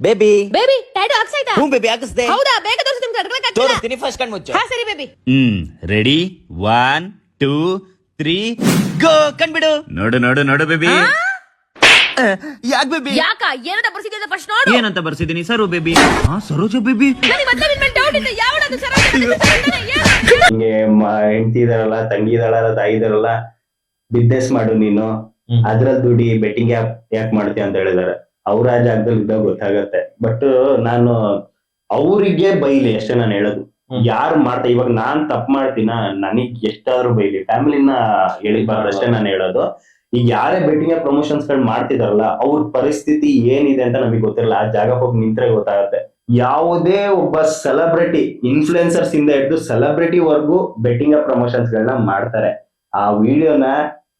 Baby baby tattoo ಹಾಕ್ಸಾಯ್ತಾ ಹ್ಞೂ baby ಹಾಕಿಸ್ದೆ. ಹೌದಾ? ಬೇಗ ತೋರಿಸು ನಿಮ್ಗೆ ಕಟ್ಕೊಳಕ್ಕಾಗ್ತಿಲ್ಲ ತೋರಿಸ್ತೀನಿ ಫಸ್ಟ್ ಕಣ್ ಮುಚ್ಚು ಹಾ ಸರಿ baby hmm ready one two three go ಕಂಡ್ಬಿಡು ನೋಡು ನೋಡು ನೋಡು ಬೇಬಿ ಯಾಕ್ ಬೇಬಿ ಯಾಕ? ಏನಂತ ಬರ್ಸಿದ್ದೆ ಫಸ್ಟ್ ನೋಡು. ಏನಂತ ಬರ್ಸಿದೀನಿ ಸರು ಬೇಬಿ ಹಾ ಸರೋಜ ಬೇಬಿ ನನಗೆ ಮತ್ತೆ ನಿನ್ ಮೇಲೆ ಡೌಟ್ ಇದೆ ಯಾವಡದು ಸರ್ ಹಿಂಗೆ ಹೆಂಡತಿ ಇದಾರಲ್ಲ ತಂಗಿ ಇದಾಳಲ್ಲ ತಾಯಿ ಇದಾರಲ್ಲ ಬಿಸ್ನೆಸ್ ಮಾಡು ನೀನು. ಅದರ ಅದ್ರಲ್ಲಿ ದುಡಿ ಬೆಟ್ಟಿಂಗ್ ಯಾಕ್ ಯಾಕೆ ಮಾಡ್ತೀಯ ಅಂತ ಹೇಳಿದಾರೆ. ಅವ್ರ ಆ ಜಾಗದಲ್ಲಿ ಇದ್ದಾಗ ಗೊತ್ತಾಗತ್ತೆ. ಬಟ್ ನಾನು ಅವರಿಗೆ ಬೈಲಿ ಅಷ್ಟೇ ನಾನು ಹೇಳೋದು. ಯಾರು ಮಾಡ್ತಾ ಇವಾಗ ನಾನ್ ತಪ್ಪು ಮಾಡ್ತೀನ? ನನಗ್ ಎಷ್ಟಾದ್ರೂ ಬೈಲಿ. ಫ್ಯಾಮಿಲಿನ ಎಳಿಬಾರ್ದು ಅಷ್ಟೇ ನಾನು ಹೇಳೋದು. ಈಗ ಯಾರೇ ಬೆಟ್ಟಿಂಗ್ ಪ್ರಮೋಷನ್ಸ್ಗಳು ಮಾಡ್ತಿದಾರಲ್ಲ ಅವ್ರ ಪರಿಸ್ಥಿತಿ ಏನಿದೆ ಅಂತ ನಮಗೆ ಗೊತ್ತಿರಲ್ಲ. ಆ ಜಾಗ ಹೋಗಿ ನಿಂತ್ರೆ ಗೊತ್ತಾಗತ್ತೆ. ಯಾವುದೇ ಒಬ್ಬ ಸೆಲೆಬ್ರಿಟಿ ಇನ್ಫ್ಲುಯೆನ್ಸರ್ಸ್ ಇಂದ ಹಿಡಿದು ಸೆಲೆಬ್ರಿಟಿ ವರ್ಗೂ ಬೆಟ್ಟಿಂಗ್ ಪ್ರಮೋಷನ್ಸ್ ಗಳನ್ನ ಮಾಡ್ತಾರೆ. ಆ ವಿಡಿಯೋನ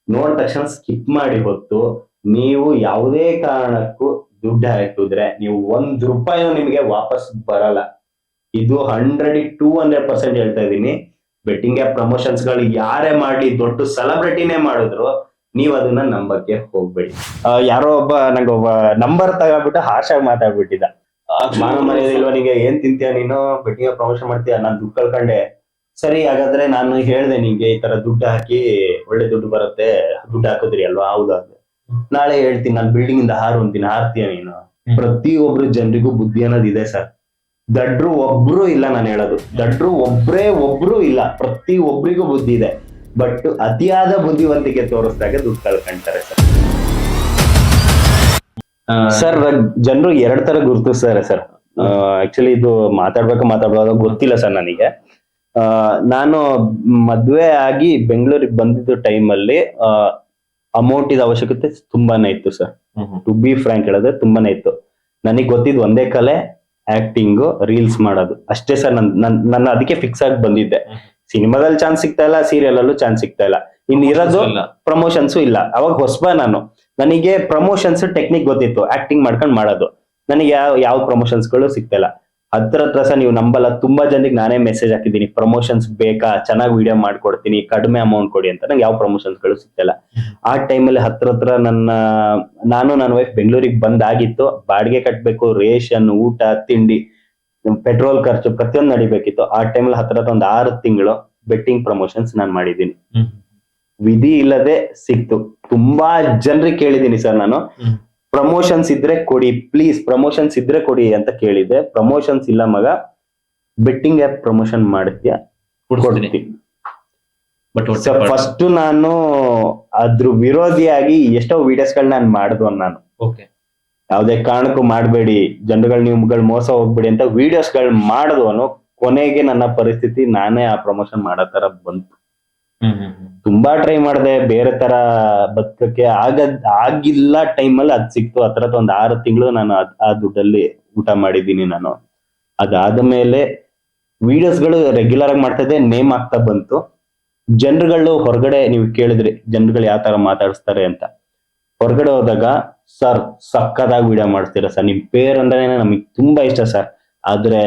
ನೋಡಿದ ತಕ್ಷಣ ಸ್ಕಿಪ್ ಮಾಡಿ ಹೊತ್ತು ನೀವು ಯಾವುದೇ ಕಾರಣಕ್ಕೂ ದುಡ್ಡು ಹಾಕಿದ್ರೆ ನೀವು ಒಂದ್ ರೂಪಾಯಿನೂ ನಿಮಗೆ ವಾಪಸ್ ಬರಲ್ಲ. ಇದು ಹಂಡ್ರೆಡ್ ಟೂ ಹಂಡ್ರೆಡ್ ಪರ್ಸೆಂಟ್ ಹೇಳ್ತಾ ಇದ್ದೀನಿ. ಬೆಟ್ಟಿಂಗ್ ಆ್ಯಪ್ ಪ್ರಮೋಷನ್ಸ್ಗಳು ಯಾರೇ ಮಾಡಿ ದೊಡ್ಡ ಸೆಲೆಬ್ರಿಟಿನೇ ಮಾಡಿದ್ರು ನೀವ್ ಅದನ್ನ ನಂಬಕ್ಕೆ ಹೋಗ್ಬೇಡಿ. ಯಾರೋ ಒಬ್ಬ ನಂಗೆ ಒಬ್ಬ ನಂಬರ್ ತಗೊಂಡ್ಬಿಟ್ಟು ಹಾರ್ಶ್ ಆಗಿ ಮಾತಾಡ್ಬಿಟ್ಟಿದ್ದ. ಮಾನ ಮರ್ಯಾದೆ ಇಲ್ವಾ ನಿಂಗೆ? ಏನ್ ತಿಂತೀಯ ನೀನು? ಬೆಟ್ಟಿಂಗ್ ಪ್ರಮೋಷನ್ ಮಾಡ್ತೀಯ? ನಾನ್ ದುಡ್ಡು ಕಳ್ಕೊಂಡೆ. ಸರಿ ಹಾಗಾದ್ರೆ ನಾನು ಹೇಳ್ದೆ ನಿಂಗೆ ಈ ತರ ದುಡ್ಡು ಹಾಕಿ ಒಳ್ಳೆ ದುಡ್ಡು ಬರುತ್ತೆ. ದುಡ್ಡು ಹಾಕಿದ್ರಿ ಅಲ್ವಾ? ಹೌದಾ. ನಾಳೆ ಹೇಳ್ತೀನಿ ನಾನು ಬಿಲ್ಡಿಂಗ್ ಇಂದ ಹಾರು ಅಂತೀನಿ ಹಾರ್ತೀಯ ನೀನು? ಪ್ರತಿಯೊಬ್ರು ಜನರಿಗೂ ಬುದ್ಧಿ ಅನ್ನೋದು ಇದೆ ಸರ್. ದಡ್ರು ಒಬ್ರು ಇಲ್ಲ ನಾನು ಹೇಳೋದು. ದಡ್ರು ಒಬ್ರೇ ಒಬ್ರು ಇಲ್ಲ ಪ್ರತಿ ಒಬ್ರಿಗೂ ಬುದ್ಧಿ ಇದೆ. ಬಟ್ ಅತಿಯಾದ ಬುದ್ಧಿವಂತಿಕೆ ತೋರಿಸಿದಾಗ ದುಡ್ಡು ಕಳ್ಕೊಂತಾರೆ ಸರ್. ಸರ್ ಜನರು ಎರಡ್ ತರ ಗುರುತಿಸ್ತಾರೆ ಸರ್. ಆಕ್ಚುಲಿ ಇದು ಮಾತಾಡ್ಬೇಕು ಮಾತಾಡ್ಬೋದು ಗೊತ್ತಿಲ್ಲ ಸರ್ ನನಗೆ. ಆ, ನಾನು ಮದ್ವೆ ಆಗಿ ಬೆಂಗಳೂರಿಗೆ ಬಂದಿದ್ದ ಟೈಮಲ್ಲಿ ಅಮೌಂಟ್ ಇದ ಅವಶ್ಯಕತೆ ತುಂಬಾನೇ ಇತ್ತು ಸರ್ ಟು ಬಿ ಫ್ರಾಂಕ್ ಹೇಳಿದ್ರೆ ತುಂಬಾನೇ ಇತ್ತು. ನನಗೆ ಗೊತ್ತಿದ್ ಒಂದೇ ಕಲೆ ಆಕ್ಟಿಂಗ್ ರೀಲ್ಸ್ ಮಾಡೋದು. ಅಷ್ಟೇ ಸರ್ ನನ್ ನನ್- ನನ್ನ ಅದಕ್ಕೆ ಫಿಕ್ಸ್ ಆಗಿ ಬಂದಿದ್ದೆ. ಸಿನಿಮಾದಲ್ಲಿ ಚಾನ್ಸ್ ಸಿಗ್ತಾ ಇಲ್ಲ ಸೀರಿಯಲ್ ಅಲ್ಲೂ ಚಾನ್ಸ್ ಸಿಗ್ತಾ ಇಲ್ಲ. ಇನ್ ಇರೋದು ಪ್ರಮೋಷನ್ಸ್ ಇಲ್ಲ. ಅವಾಗ ಹೊಸಬ ನಾನು. ನನಗೆ ಪ್ರಮೋಷನ್ಸ್ ಟೆಕ್ನಿಕ್ ಗೊತ್ತಿತ್ತು. ಆಕ್ಟಿಂಗ್ ಮಾಡ್ಕೊಂಡು ಮಾಡೋದು. ನನಗೆ ಯಾವ ಯಾವ ಪ್ರಮೋಷನ್ಸ್ಗಳು ಸಿಗ್ತಾ ಇಲ್ಲ. ಹತ್ರ ಹತ್ರ ಸಹ ನೀವು ನಂಬಲ್ಲ ತುಂಬಾ ಜನರಿಗೆ ನಾನೇ ಮೆಸೇಜ್ ಹಾಕಿದ್ದೀನಿ ಪ್ರಮೋಷನ್ಸ್ ಬೇಕಾ ಚೆನ್ನಾಗಿ ವಿಡಿಯೋ ಮಾಡ್ಕೊಡ್ತೀನಿ ಕಡಿಮೆ ಅಮೌಂಟ್ ಕೊಡಿ ಅಂತ. ನಂಗೆ ಯಾವ ಪ್ರಮೋಷನ್ಸ್ಗಳು ಸಿಗ್ತಿಲ್ಲ. ಆ ಟೈಮಲ್ಲಿ ಹತ್ರ ಹತ್ರ ನನ್ನ ನಾನು ನನ್ನ ವೈಫ್ ಬೆಂಗಳೂರಿಗೆ ಬಂದಾಗಿತ್ತು. ಬಾಡಿಗೆ ಕಟ್ಟಬೇಕು ರೇಷನ್ ಊಟ ತಿಂಡಿ ಪೆಟ್ರೋಲ್ ಖರ್ಚು ಪ್ರತಿಯೊಂದು ನಡಿಬೇಕಿತ್ತು. ಆ ಟೈಮಲ್ಲಿ ಹತ್ರ ಹತ್ರ ಒಂದು ಆರು ತಿಂಗಳು ಬೆಟ್ಟಿಂಗ್ ಪ್ರಮೋಷನ್ಸ್ ನಾನು ಮಾಡಿದ್ದೀನಿ. ವಿಧಿ ಇಲ್ಲದೆ ಸಿಕ್ತು. ತುಂಬಾ ಜನರಿಗೆ ಕೇಳಿದ್ದೀನಿ ಸರ್ ನಾನು. ಪ್ರಮೋಷನ್ಸ್ ಇದ್ರೆ ಕೊಡಿ ಪ್ಲೀಸ್ ಪ್ರಮೋಷನ್ಸ್ ಇದ್ರೆ ಕೊಡಿ ಅಂತ ಕೇಳಿದೆ ಪ್ರಮೋಷನ್ಸ್ ಇಲ್ಲ ಮಗ ಬೆಟ್ಟಿಂಗ್ ಆಪ್ ಪ್ರಮೋಷನ್ ಮಾಡ್ತೀಯ? ಕೊಡ್ತೀನಿ. ಫಸ್ಟ್ ನಾನು ಅದ್ರ ವಿರೋಧಿಯಾಗಿ ಎಷ್ಟೋ ವಿಡಿಯೋಸ್ ಗಳನ್ನ ನಾನು ಮಾಡಿದ್ವ ನಾನು. ಓಕೆ ಯಾವ್ದೇ ಕಾರಣಕ್ಕೂ ಮಾಡಬೇಡಿ ಜನರುಗಳು ನಿಮ್ಗಳು ಮೋಸ ಹೋಗ್ಬೇಡಿ ಅಂತ ವಿಡಿಯೋಸ್ಗಳು ಮಾಡಿದ್ವನು ಕೊನೆಗೆ ನನ್ನ ಪರಿಸ್ಥಿತಿ ನಾನೇ ಆ ಪ್ರಮೋಷನ್ ಮಾಡೋ ತರ ಬಂತು. ತುಂಬಾ ಟ್ರೈ ಮಾಡಿದೆ. ಬೇರೆ ತರ ಬದುಕಕ್ಕೆ ಆಗ, ಆಗಿಲ್ಲ ಟೈಮಲ್ಲಿ ಅದ್ ಸಿಕ್ತು. ಆ ತರದ್ ಒಂದ್ ಆರು ತಿಂಗಳು ನಾನು ಆ ದುಡ್ಡಲ್ಲಿ ಊಟ ಮಾಡಿದ್ದೀನಿ ನಾನು. ಅದಾದ ಮೇಲೆ ವಿಡಿಯೋಸ್ಗಳು ರೆಗ್ಯುಲರ್ ಆಗಿ ಮಾಡ್ತಾ ಇದ್ದೆ. ನೇಮ್ ಆಗ್ತಾ ಬಂತು. ಜನರುಗಳು ಹೊರಗಡೆ, ನೀವು ಕೇಳಿದ್ರಿ ಜನರುಗಳು ಯಾವ ತರ ಮಾತಾಡಿಸ್ತಾರೆ ಅಂತ. ಹೊರಗಡೆ ಹೋದಾಗ, ಸರ್ ಸಕ್ಕದಾಗಿ ವಿಡಿಯೋ ಮಾಡ್ತೀರಾ ಸರ್? ನಿಮ್ ಪೇರ್ ಅಂದ್ರೆ ನಮಗೆ ತುಂಬಾ ಇಷ್ಟ ಸರ್. ಆದ್ರೆ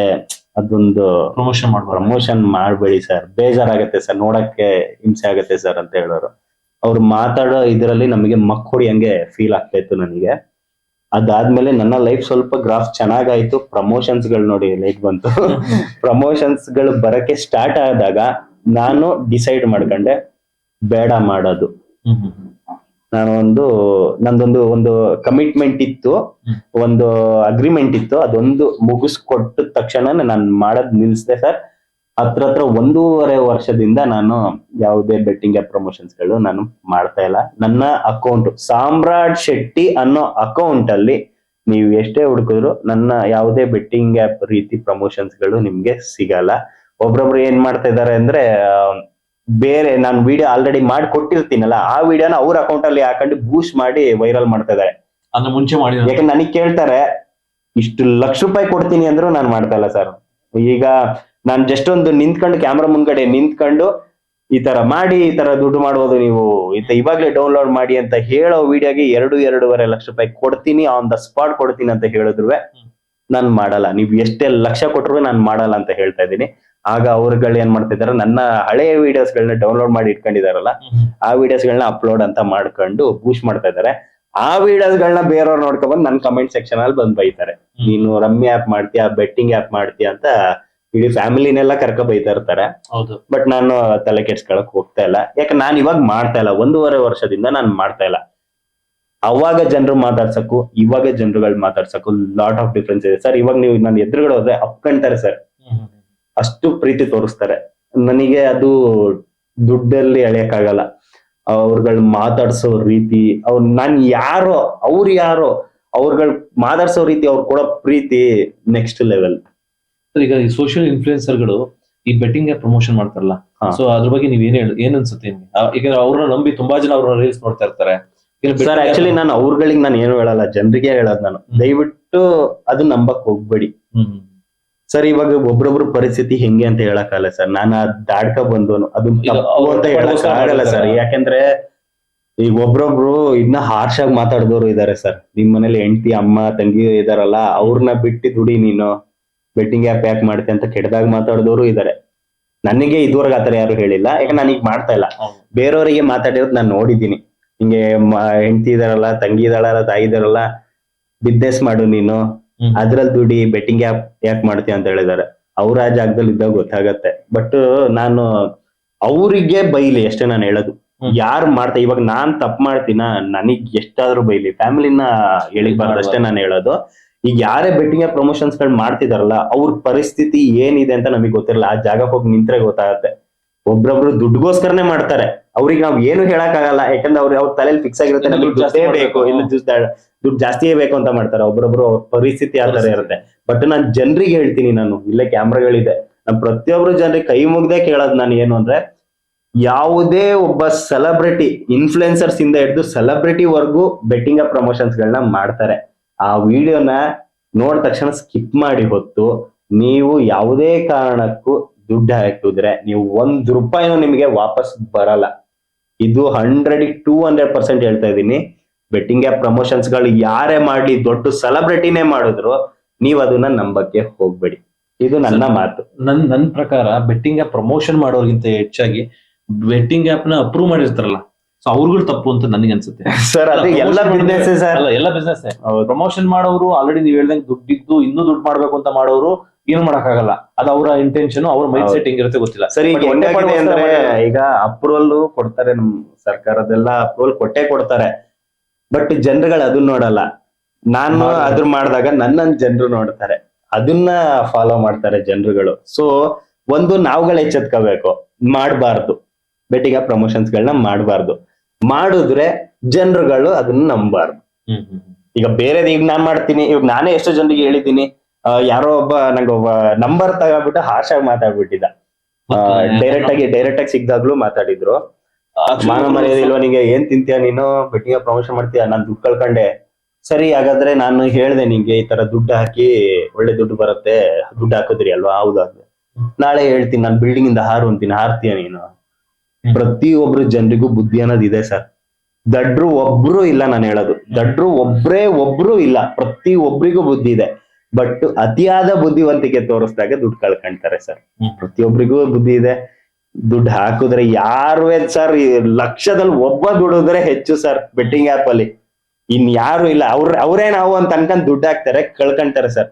ಅದೊಂದು ಪ್ರಮೋಷನ್ ಮಾಡ್ಬೋದು ಪ್ರಮೋಷನ್ ಮಾಡಬೇಡಿ ಸರ್. ಬೇಜಾರಾಗತ್ತೆ ಸರ್. ನೋಡಕ್ಕೆ ಹಿಂಸೆ ಆಗತ್ತೆ ಸರ್ ಅಂತ ಹೇಳೋರು. ಅವ್ರು ಮಾತಾಡೋ ಇದರಲ್ಲಿ ನಮಗೆ ಮಕ್ಕಳು ಹಂಗೆ ಫೀಲ್ ಆಗ್ತಾ ಇತ್ತು ನನಗೆ. ಅದಾದ್ಮೇಲೆ ನನ್ನ ಲೈಫ್ ಸ್ವಲ್ಪ ಗ್ರಾಫ್ ಚೆನ್ನಾಗಾಯ್ತು. ಪ್ರಮೋಷನ್ಸ್ಗಳು ನೋಡಿ ಲೈಟ್ ಬಂತು. ಪ್ರಮೋಷನ್ಸ್ಗಳು ಬರಕ್ಕೆ ಸ್ಟಾರ್ಟ್ ಆದಾಗ ನಾನು ಡಿಸೈಡ್ ಮಾಡ್ಕೊಂಡೆ ಬೇಡ ಮಾಡೋದು. ನಾನು ಒಂದು ನಂದೊಂದು ಒಂದು ಕಮಿಟ್ಮೆಂಟ್ ಇತ್ತು ಒಂದು ಅಗ್ರಿಮೆಂಟ್ ಇತ್ತು ಅದೊಂದು ಮುಗಿಸ್ಕೊಟ್ಟ ತಕ್ಷಣ ನಾನು ಮಾಡೋದ್ ನಿಲ್ಸಿದೆ ಸರ್. ಹತ್ರ ಹತ್ರ ಒಂದೂವರೆ ವರ್ಷದಿಂದ ನಾನು ಯಾವುದೇ ಬೆಟ್ಟಿಂಗ್ ಪ್ರಮೋಷನ್ಸ್ಗಳು ನಾನು ಮಾಡ್ತಾ ಇಲ್ಲ. ನನ್ನ ಅಕೌಂಟ್ ಸಾಮ್ರಾಟ್ ಶೆಟ್ಟಿ ಅನ್ನೋ ಅಕೌಂಟ್ ಅಲ್ಲಿ ನೀವು ಎಷ್ಟೇ ಹುಡುಕಿದ್ರು ನನ್ನ ಯಾವುದೇ ಬೆಟ್ಟಿಂಗ್ ಆಪ್ ರೀತಿ ಪ್ರಮೋಷನ್ಸ್ಗಳು ನಿಮ್ಗೆ ಸಿಗಲ್ಲ. ಒಬ್ರೊಬ್ರು ಏನ್ ಮಾಡ್ತಾ ಇದಾರೆ ಅಂದ್ರೆ ಬೇರೆ ನಾನು ವಿಡಿಯೋ ಆಲ್ರೆಡಿ ಮಾಡಿ ಕೊಟ್ಟಿರ್ತೀನಲ್ಲ ಆ ವಿಡಿಯೋನ ಅವ್ರ ಅಕೌಂಟ್ ಅಲ್ಲಿ ಹಾಕೊಂಡು ಬೂಸ್ಟ್ ಮಾಡಿ ವೈರಲ್ ಮಾಡ್ತಾ ಇದಾರೆ. ಅಂದ್ರೆ ಮುಂಚೆ ಮಾಡಿ ಯಾಕಂದ್ರೆ ನನಗೆ ಕೇಳ್ತಾರೆ ಇಷ್ಟು ಲಕ್ಷ ರೂಪಾಯಿ ಕೊಡ್ತೀನಿ ಅಂದ್ರು ನಾನು ಮಾಡ್ತಾ ಇಲ್ಲ ಸರ್ ಈಗ ನಾನು ಜಸ್ಟ್ ಒಂದು ನಿಂತ್ಕೊಂಡು ಕ್ಯಾಮ್ರಾ ಮುಂದ್ಗಡೆ ನಿಂತ್ಕೊಂಡು ಈ ತರ ಮಾಡಿ ಈ ತರ ದುಡ್ಡು ಮಾಡ್ಬೋದು ನೀವು. ಇಂತ ಇವಾಗ್ಲೇ ಡೌನ್ಲೋಡ್ ಮಾಡಿ ಅಂತ ಹೇಳೋ ವಿಡಿಯೋಗೆ ಎರಡು ಎರಡೂವರೆ ಲಕ್ಷ ರೂಪಾಯಿ ಕೊಡ್ತೀನಿ ಆನ್ ದ ಸ್ಪಾಟ್ ಕೊಡ್ತೀನಿ ಅಂತ ಹೇಳಿದ್ರು ನಾನು ಮಾಡಲ್ಲ. ನೀವು ಎಷ್ಟೇ ಲಕ್ಷ ಕೊಟ್ಟರು ನಾನು ಮಾಡಲ್ಲ ಅಂತ ಹೇಳ್ತಾ ಇದ್ದೀನಿ. ಆಗ ಅವ್ರುಗಳು ಏನ್ ಮಾಡ್ತಾ ಇದಾರೆ ನನ್ನ ಹಳೆಯ ವಿಡಿಯೋಸ್ ಗಳನ್ನ ಡೌನ್ಲೋಡ್ ಮಾಡಿ ಇಟ್ಕೊಂಡಿದಾರಲ್ಲ ಆ ವಿಡಿಯೋಸ್ ಗಳನ್ನ ಅಪ್ಲೋಡ್ ಅಂತ ಮಾಡ್ಕೊಂಡು ಬೂಸ್ಟ್ ಮಾಡ್ತಾ ಇದಾರೆ. ಆ ವಿಡಿಯೋಸ್ಗಳನ್ನ ಬೇರೆಯವ್ರು ನೋಡ್ಕೊಂಡ್ಬಂದು ನನ್ನ ಕಮೆಂಟ್ ಸೆಕ್ಷನ್ ಅಲ್ಲಿ ಬಂದ್ ಬೈತಾರೆ. ನೀನು ರಮ್ಮಿ ಆಪ್ ಮಾಡ್ತೀಯಾ ಬೆಟ್ಟಿಂಗ್ ಆಪ್ ಮಾಡ್ತೀಯಾ ಅಂತ ಇಡೀ ಫ್ಯಾಮಿಲಿನೆಲ್ಲ ಕರ್ಕ ಬೈತಾ ಇರ್ತಾರೆ. ಬಟ್ ನಾನು ತಲೆ ಕೆಡ್ಸ್ಕೊಳಕ್ ಹೋಗ್ತಾ ಇಲ್ಲ. ಯಾಕೆ ನಾನು ಇವಾಗ ಮಾಡ್ತಾ ಇಲ್ಲ ಒಂದೂವರೆ ವರ್ಷದಿಂದ ನಾನು ಮಾಡ್ತಾ ಇಲ್ಲ. ಅವಾಗ ಜನರು ಮಾತಾಡ್ಸಕ್ಕೂ ಇವಾಗ ಜನರುಗಳು ಮಾತಾಡ್ಸಕ್ಕೂ ಲಾಟ್ ಆಫ್ ಡಿಫ್ರೆನ್ಸ್ ಇದೆ. ಸರ್ ಇವಾಗ ನೀವು ನನ್ನ ಎದುರುಗಡೆ ಹೋದ್ರೆ ಅಪ್ಕೊಂತಾರೆ ಸರ್ ಅಷ್ಟು ಪ್ರೀತಿ ತೋರಿಸ್ತಾರೆ. ನನಗೆ ಅದು ದುಡ್ಡಲ್ಲಿ ಎಳೆಯಕ್ಕಾಗಲ್ಲ. ಅವ್ರಗಳ್ ಮಾತಾಡ್ಸೋ ರೀತಿ ಅವ್ರ ನಾನ್ ಯಾರೋ ಅವ್ರು ಯಾರೋ ಅವ್ರಗಳ್ ಮಾತಾಡ್ಸೋ ರೀತಿ ಅವ್ರು ಕೊಡೋ ಪ್ರೀತಿ ನೆಕ್ಸ್ಟ್ ಲೆವೆಲ್ ಈಗ ಈ ಸೋಷಿಯಲ್ ಇನ್ಫ್ಲುಯೆನ್ಸರ್ಗಳು ಈ ಬೆಟ್ಟಿಂಗ್ ಪ್ರಮೋಷನ್ ಮಾಡ್ತಾರಲ್ಲ. ಸೊ ಅದ್ರ ಬಗ್ಗೆ ನೀವ್ ಏನ್ ಹೇಳಿ ಏನ್ ಅನ್ಸುತ್ತೆ ನಿಮ್ಗೆ? ಈಗ ಅವ್ರನ್ನ ನಂಬಿ ತುಂಬಾ ಜನ ಅವ್ರನ್ನ ರೀಲ್ಸ್ ನೋಡ್ತಾ ಇರ್ತಾರೆ. ಸರ್ ಆಕ್ಚುಲಿ ನಾನು ಅವ್ರಗಳಿಗೆ ನಾನು ಏನು ಹೇಳಲ್ಲ ಜನರಿಗೆ ಹೇಳೋದು ನಾನು. ದಯವಿಟ್ಟು ಅದು ನಂಬಕ್ ಹೋಗ್ಬೇಡಿ. ಸರ್ ಇವಾಗ ಒಬ್ರೊಬ್ರು ಪರಿಸ್ಥಿತಿ ಹೆಂಗೆ ಅಂತ ಹೇಳಕ್ಕಾಗಲ್ಲ ಸರ್. ನಾನು ಅದ್ ದಾಡ್ಕ ಬಂದವನು. ಅದು ತಪ್ಪು ಅಂತ ಹೇಳಕ್ ಆಗಲ್ಲ ಸರ್. ಯಾಕಂದ್ರೆ ಈಗ ಒಬ್ರೊಬ್ರು ಇನ್ನ ಹಾರ್ಶ್ ಆಗಿ ಮಾತಾಡಿದವರು ಇದಾರೆ ಸರ್. ನಿಮ್ ಮನೇಲಿ ಹೆಂಡತಿ ಅಮ್ಮ ತಂಗಿ ಇದಾರಲ್ಲ ಅವ್ರನ್ನ ಬಿಟ್ಟು ದುಡಿ ನೀನು. ಬೆಟ್ಟಿಂಗ್ ಆ್ಯಪ್ ಯಾಕೆ ಮಾಡ್ತೆ ಅಂತ ಕೆಟ್ಟದಾಗ ಮಾತಾಡಿದವರು ಇದಾರೆ. ನನಗೆ ಇದುವರೆಗೆ ಆತರ ಯಾರು ಹೇಳಿಲ್ಲ. ಯಾಕಂದ್ರೆ ನಾನು ಈಗ ಮಾಡ್ತಾ ಇಲ್ಲ. ಬೇರೆಯವರಿಗೆ ಮಾತಾಡಿರೋದು ನಾನು ನೋಡಿದ್ದೀನಿ. ಹಿಂಗೆ ಹೆಂಡತಿ ಇದಾರಲ್ಲ ತಂಗಿ ಇದಾಳಲ್ಲ ತಾಯಿ ಇದಾರಲ್ಲ ಬಿಸ್ನೆಸ್ ಮಾಡು ನೀನು. ಅದ್ರಲ್ಲಿ ದುಡಿ ಬೆಟ್ಟಿಂಗ್ ಆ್ಯಪ್ ಯಾಕೆ ಮಾಡ್ತೀಯ ಅಂತ ಹೇಳಿದಾರೆ. ಅವ್ರ ಆ ಜಾಗದಲ್ಲಿ ಇದ್ದಾಗ ಗೊತ್ತಾಗತ್ತೆ. ಬಟ್ ನಾನು ಅವರಿಗೆ ಬೈಲಿ ಅಷ್ಟೇ ನಾನು ಹೇಳೋದು. ಯಾರು ಮಾಡ್ತಾ ಇವಾಗ ನಾನ್ ತಪ್ಪು ಮಾಡ್ತೀನ? ನನಗ್ ಎಷ್ಟಾದ್ರೂ ಬೈಲಿ. ಫ್ಯಾಮಿಲಿನ ಎಳಿಬಾರ್ದು ಅಷ್ಟೇ ನಾನು ಹೇಳೋದು. ಈಗ ಯಾರೇ ಬೆಟ್ಟಿಂಗ್ ಪ್ರಮೋಷನ್ಸ್ಗಳು ಮಾಡ್ತಿದಾರಲ್ಲ ಅವ್ರ ಪರಿಸ್ಥಿತಿ ಏನಿದೆ ಅಂತ ನಮಗೆ ಗೊತ್ತಿರಲ್ಲ. ಆ ಜಾಗಕ್ಕೆ ಹೋಗಿ ನಿಂತ್ರೆ ಗೊತ್ತಾಗತ್ತೆ. ಒಬ್ರೊಬ್ರು ದುಡ್ಡುಗೋಸ್ಕರನೇ ಮಾಡ್ತಾರೆ. ಅವ್ರಿಗೆ ನಾವ್ ಏನು ಹೇಳಕ್ ಆಗಲ್ಲ ಯಾಕಂದ್ರೆ ಅವ್ರ ಅವ್ರ ತಲೆಯಲ್ಲಿ ಫಿಕ್ಸ್ ಆಗಿರುತ್ತೆ ಇನ್ನು ನಮಗೆ ದುಡ್ಡು ಬೇಕು. ಇಲ್ಲ ದುಡ್ಡು ಜಾಸ್ತಿಯೇ ಬೇಕು ಅಂತ ಮಾಡ್ತಾರೆ. ಒಬ್ರೊಬ್ರು ಅವ್ರ ಪರಿಸ್ಥಿತಿ ಆ ತರ ಇರುತ್ತೆ. ಬಟ್ ನಾನ್ ಜನರಿಗೆ ಹೇಳ್ತೀನಿ ನಾನು ಇಲ್ಲೇ ಕ್ಯಾಮ್ರಾಗಳಿದೆ. ನಮ್ ಪ್ರತಿಯೊಬ್ರು ಜನರಿಗೆ ಕೈ ಮುಗ್ದೆ ಕೇಳೋದು ನಾನು ಏನು ಅಂದ್ರೆ ಯಾವುದೇ ಒಬ್ಬ ಸೆಲೆಬ್ರಿಟಿ ಇನ್ಫ್ಲುಯೆನ್ಸರ್ಸ್ ಇಂದ ಹಿಡಿದು ಸೆಲೆಬ್ರಿಟಿ ವರ್ಗೂ ಬೆಟ್ಟಿಂಗ್ ಪ್ರಮೋಷನ್ಸ್ ಗಳನ್ನ ಮಾಡ್ತಾರೆ. ಆ ವಿಡಿಯೋನ ನೋಡಿದ ತಕ್ಷಣ ಸ್ಕಿಪ್ ಮಾಡಿ ಹೊತ್ತು ನೀವು ಯಾವುದೇ ಕಾರಣಕ್ಕೂ ದುಡ್ಡು ಹಾಕಿದ್ರೆ ನೀವು ಒಂದ್ ರೂಪಾಯಿನೂ ನಿಮಗೆ ವಾಪಸ್ ಬರಲ್ಲ. ಇದು ಹಂಡ್ರೆಡ್ ಟೂ ಹಂಡ್ರೆಡ್ ಪರ್ಸೆಂಟ್ ಹೇಳ್ತಾ ಇದ್ದೀನಿ. ಬೆಟ್ಟಿಂಗ್ ಆ್ಯಪ್ ಪ್ರಮೋಷನ್ಸ್ಗಳು ಯಾರೇ ಮಾಡ್ಲಿ ದೊಡ್ಡ ಸೆಲೆಬ್ರಿಟಿನೇ ಮಾಡಿದ್ರು ನೀವು ಅದನ್ನ ನಂಬಕ್ಕೆ ಹೋಗ್ಬೇಡಿ. ಇದು ನನ್ನ ಮಾತು. ನನ್ ನನ್ನ ಪ್ರಕಾರ ಬೆಟ್ಟಿಂಗ್ ಆ್ಯಪ್ ಪ್ರಮೋಷನ್ ಮಾಡೋರ್ಗಿಂತ ಹೆಚ್ಚಾಗಿ ಬೆಟ್ಟಿಂಗ್ ಆಪ್ನ ಅಪ್ರೂವ್ ಮಾಡಿರ್ತಾರಲ್ಲ ಸೊ ಅವ್ರುಗಳು ತಪ್ಪು ಅಂತ ನನಗೆ ಅನ್ಸುತ್ತೆ. ಸರ್ ಅದು ಎಲ್ಲ ಬಿಸ್ನೆಸ್ ಎಲ್ಲ ಬಿಸ್ನೆಸ್. ಪ್ರಮೋಷನ್ ಮಾಡೋರು ಆಲ್ರೆಡಿ ನೀವು ಹೇಳ್ದಂಗೆ ದುಡ್ಡಿದ್ದು ಇನ್ನೂ ದುಡ್ಡು ಮಾಡ್ಬೇಕು ಅಂತ ಮಾಡೋರು ಏನು ಮಾಡಕ್ಕಾಗಲ್ಲ. ಅದು ಅವರ ಇಂಟೆನ್ಷನ್ ಅವ್ರ ಮೈಂಡ್ ಸೆಟ್ಟಿಂಗ್ ಸೆಟ್ ಹೆಂಗಿರುತ್ತೆ ಗೊತ್ತಿಲ್ಲ. ಸರಿ ಅಂದ್ರೆ ಈಗ ಅಪ್ರೂವಲ್ ಕೊಡ್ತಾರೆ ನಮ್ ಸರ್ಕಾರದೆಲ್ಲ ಅಪ್ರೂವಲ್ ಕೊಟ್ಟೆ ಕೊಡ್ತಾರೆ. ಬಟ್ ಜನರುಗಳು ಅದನ್ನ ನೋಡಲ್ಲ. ನಾನು. ಅದ್ರ ಮಾಡಿದಾಗ ನನ್ನನ್ ಜನರು ನೋಡ್ತಾರೆ. ಅದನ್ನ ಫಾಲೋ ಮಾಡ್ತಾರೆ ಜನರುಗಳು. ಸೊ ಒಂದು ನಾವುಗಳು ಎಚ್ಚೆತ್ಕೋಬೇಕು. ಮಾಡಬಾರ್ದು. ಬೆಟ್ಟಿಗೆ ಪ್ರಮೋಷನ್ಸ್ ಗಳನ್ನ ಮಾಡಬಾರ್ದು. ಮಾಡಿದ್ರೆ ಜನರುಗಳು ಅದನ್ನ ನಂಬಾರ್ದು. ಈಗ ಬೇರೆದ್ ಈಗ ನಾನ್ ಮಾಡ್ತೀನಿ ಇವಾಗ ನಾನೇ ಎಷ್ಟೋ ಜನರಿಗೆ ಹೇಳಿದ್ದೀನಿ. ಯಾರೋ ಒಬ್ಬ ನಂಗೆ ಒಬ್ಬ ನಂಬರ್ ತಗೊಂಡ್ಬಿಟ್ಟು ಹಾಶ್ ಆಗಿ ಮಾತಾಡ್ಬಿಟ್ಟಿದ್ದ. ಡೈರೆಕ್ಟ್ ಆಗಿ ಡೈರೆಕ್ಟ್ ಆಗಿ ಸಿಗ್ದಾಗ್ಲೂ ಮಾತಾಡಿದ್ರು. ಮಾನ ಮರ್ಯಾದೆ ಇಲ್ವಾ ನಿಂಗೆ? ಏನ್ ತಿಂತೀಯ ನೀನು? ಬೆಟ್ಟಿಗೆ ಪ್ರಮೋಷನ್ ಮಾಡ್ತೀಯ? ನಾನ್ ದುಡ್ಡು ಕಳ್ಕೊಂಡೆ. ಸರಿ ಹಾಗಾದ್ರೆ ನಾನು ಹೇಳ್ದೆ ನಿಂಗೆ ಈ ತರ ದುಡ್ಡು ಹಾಕಿ ಒಳ್ಳೆ ದುಡ್ಡು ಬರುತ್ತೆ. ದುಡ್ಡು ಹಾಕಿದ್ರಿ ಅಲ್ವಾ? ಹೌದಾದ್ರೆ. ನಾಳೆ ಹೇಳ್ತೀನಿ ನಾನು ಬಿಲ್ಡಿಂಗ್ ಇಂದ ಹಾರು ಅಂತೀನಿ. ಹಾರ್ತೀಯ ನೀನು? ಪ್ರತಿ ಪ್ರತಿಯೊಬ್ರು ಜನರಿಗೂ ಬುದ್ಧಿ ಅನ್ನೋದು ಇದೆ ಸರ್. ದಡ್ರು ಒಬ್ರು ಇಲ್ಲ ನಾನು ಹೇಳೋದು. ದಡ್ರು ಒಬ್ರೇ ಒಬ್ರು ಇಲ್ಲ. ಪ್ರತಿ ಒಬ್ರಿಗೂ ಬುದ್ಧಿ ಇದೆ. ಬಟ್ ಅತಿಯಾದ ಬುದ್ಧಿವಂತಿಕೆ ತೋರಿಸಿದಾಗ ದುಡ್ಡು ಕಳ್ಕೊಂತಾರೆ ಸರ್. ಪ್ರತಿಯೊಬ್ಬರಿಗೂ ಬುದ್ಧಿ ಇದೆ. ದುಡ್ಡು ಹಾಕಿದ್ರೆ ಯಾರು ಸರ್ ಲಕ್ಷದಲ್ಲಿ ಒಬ್ಬ ದುಡಿದ್ರೆ ಹೆಚ್ಚು ಸರ್ ಬೆಟ್ಟಿಂಗ್ ಆಪ್ ಅಲ್ಲಿ. ಇನ್ ಯಾರು ಇಲ್ಲ. ಅವ್ರ ಅವ್ರೇ ನಾವು ಅಂತ ಅನ್ಕೊಂಡ್ ದುಡ್ಡು ಹಾಕ್ತಾರೆ ಕಳ್ಕೊಂತಾರೆ ಸರ್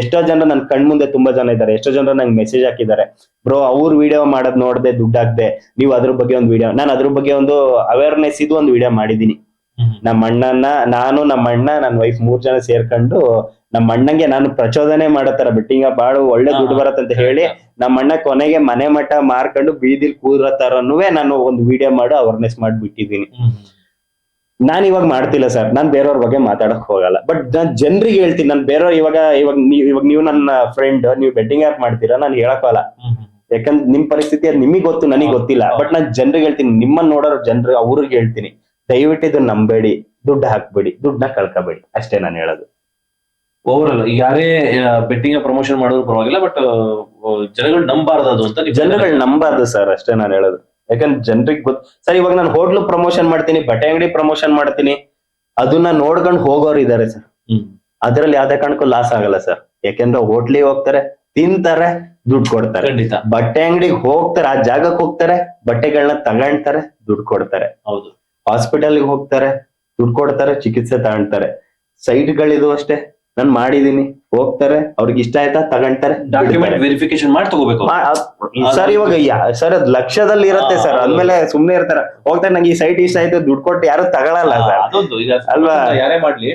ಎಷ್ಟೋ ಜನ ನನ್ ಕಣ್ ಮುಂದೆ ತುಂಬಾ ಜನ ಇದ್ದಾರೆ. ಎಷ್ಟೋ ಜನ ನಂಗೆ ಮೆಸೇಜ್ ಹಾಕಿದ್ದಾರೆ. ಬ್ರೋ ಅವ್ರ ವಿಡಿಯೋ ಮಾಡೋದ್ ನೋಡ್ದೆ ದುಡ್ಡು ಹಾಕ್ದೆ. ನೀವು ಅದ್ರ ಬಗ್ಗೆ ಒಂದು ವಿಡಿಯೋ ನಾನು ಅದ್ರ ಬಗ್ಗೆ ಒಂದು ಅವೇರ್ನೆಸ್ ಇದು ಒಂದು ವಿಡಿಯೋ ಮಾಡಿದೀನಿ. ನಮ್ಮ ಅಣ್ಣನ ನಾನು ನಮ್ಮ ಅಣ್ಣ ನನ್ನ ವೈಫ್ ಮೂರ್ ಜನ ಸೇರ್ಕೊಂಡು ನಮ್ಮ ಅಣ್ಣಂಗೆ ನಾನು ಪ್ರಚೋದನೆ ಮಾಡತ್ತಾರ ತರ ಬೆಟ್ಟಿಂಗ್ ಬಾಳು ಒಳ್ಳೆ ದುಡ್ಡು ಬರತ್ತಂತ ಅಂತ ಹೇಳಿ ನಮ್ಮ ಅಣ್ಣ ಕೊನೆಗೆ ಮನೆ ಮಠ ಮಾರ್ಕೊಂಡು ಬೀದಿಲ್ ಕೂರೋ ತರನು ನಾನು ಒಂದು ವಿಡಿಯೋ ಮಾಡಿ ಅವೇರ್ನೆಸ್ ಮಾಡ್ಬಿಟ್ಟಿದ್ದೀನಿ. ನಾನು ಇವಾಗ ಮಾಡ್ತಿಲ್ಲ ಸರ್. ನಾನ್ ಬೇರೆಯವ್ರ ಬಗ್ಗೆ ಮಾತಾಡಕ್ ಹೋಗಲ್ಲ. ಬಟ್ ನಾನ್ ಜನರಿಗೆ ಹೇಳ್ತೀನಿ ನಾನು ಬೇರೆಯವ್ರ ಇವಾಗ ಇವಾಗ ನೀವು ಇವಾಗ ನೀವು ನನ್ನ ಫ್ರೆಂಡ್ ನೀವು ಬೆಟ್ಟಿಂಗ್ ಆಪ್ ಮಾಡ್ತೀರಾ ನಾನು ಹೇಳಕ್ಕಲ್ಲ. ಯಾಕಂದ್ರೆ ನಿಮ್ ಪರಿಸ್ಥಿತಿ ಅದ್ ನಿಮಗೆ ಗೊತ್ತು ನನಗೆ ಗೊತ್ತಿಲ್ಲ. ಬಟ್ ನಾನ್ ಜನರಿಗೆ ಹೇಳ್ತೀನಿ ನಿಮ್ಮನ್ನ ನೋಡೋರು ಜನರು ಅವ್ರಿಗೆ ಹೇಳ್ತೀನಿ. ದಯವಿಟ್ಟು ಇದನ್ನ ನಂಬೇಡಿ. ದುಡ್ಡು ಹಾಕ್ಬೇಡಿ. ದುಡ್ಡನ್ನ ಕಳ್ಕೊಬೇಡಿ. ಅಷ್ಟೇ ನಾನು ಹೇಳೋದು. ಓವರ್ ಯಾರೇ ಬೆಟ್ಟಿಂಗ್ ಪ್ರಮೋಷನ್ ಮಾಡೋದು ಪರವಾಗಿಲ್ಲ ಬಟ್ ಜನಗಳು ನಂಬಾರ್ದು ಅಂತ ಜನಗಳು ನಂಬಾರ್ದು ಸರ್ ಅಷ್ಟೇ ನಾನು ಹೇಳೋದು. ಯಾಕಂದ್ರೆ ಜನರಿಗೆ ಗೊತ್ತು ಸರ್ ಇವಾಗ ನಾನು ಹೋಟ್ಲು ಪ್ರಮೋಷನ್ ಮಾಡ್ತೀನಿ ಬಟ್ಟೆ ಅಂಗಡಿ ಪ್ರಮೋಷನ್ ಮಾಡ್ತೀನಿ ಅದನ್ನ ನೋಡ್ಕೊಂಡು ಹೋಗೋರು ಇದಾರೆ ಸರ್ ಅದರಲ್ಲಿ ಯಾವ್ದೇ ಕಾರಣಕ್ಕೂ ಲಾಸ್ ಆಗಲ್ಲ ಸರ್ ಯಾಕೆಂದ್ರೆ ಹೋಟ್ಲಿಗೆ ಹೋಗ್ತಾರೆ ತಿಂತಾರೆ ದುಡ್ಡು ಕೊಡ್ತಾರೆ. ಖಂಡಿತ. ಬಟ್ಟೆ ಅಂಗಡಿಗೆ ಹೋಗ್ತಾರೆ ಆ ಜಾಗಕ್ಕೆ ಹೋಗ್ತಾರೆ ಬಟ್ಟೆಗಳನ್ನ ತಗೊಂಡ್ತಾರೆ ದುಡ್ಡು ಕೊಡ್ತಾರೆ. ಹೌದು. ಹಾಸ್ಪಿಟಲ್ಗೆ ಹೋಗ್ತಾರೆ ದುಡ್ಡು ಕೊಡ್ತಾರೆ ಚಿಕಿತ್ಸೆ ತಗೊಳ್ತಾರೆ ಸೈಟ್ಗಳಿದು ಅಷ್ಟೇ. ನಾನ್ ಮಾಡಿದೀನಿ. ಹೋಗ್ತಾರೆ ಅವ್ರಿಗೆ ಇಷ್ಟ ಆಯ್ತಾ ತಗೊಂತಾರೆ. ಡಾಕ್ಯುಮೆಂಟ್ ವೆರಿಫಿಕೇಶನ್ ಮಾಡಿ ತಗೋಬೇಕು ಸರ್ ಇವಾಗ ಸರ್ ಅದ್ ಲಕ್ಷದಲ್ಲಿ ಇರುತ್ತೆ ಸರ್. ಅದ್ಮೇಲೆ ಸುಮ್ನೆ ಇರ್ತಾರೆ. ಹೋಗ್ತಾರೆ ನಂಗೆ ಈ ಸೈಟ್ ಇಷ್ಟ ಆಯ್ತು ದುಡ್ಡು ಕೊಟ್ಟು ಯಾರು ತಗೊಳಲ್ಲ ಸರ್. ಅಲ್ವಾ? ಯಾರೇ ಮಾಡ್ಲಿ.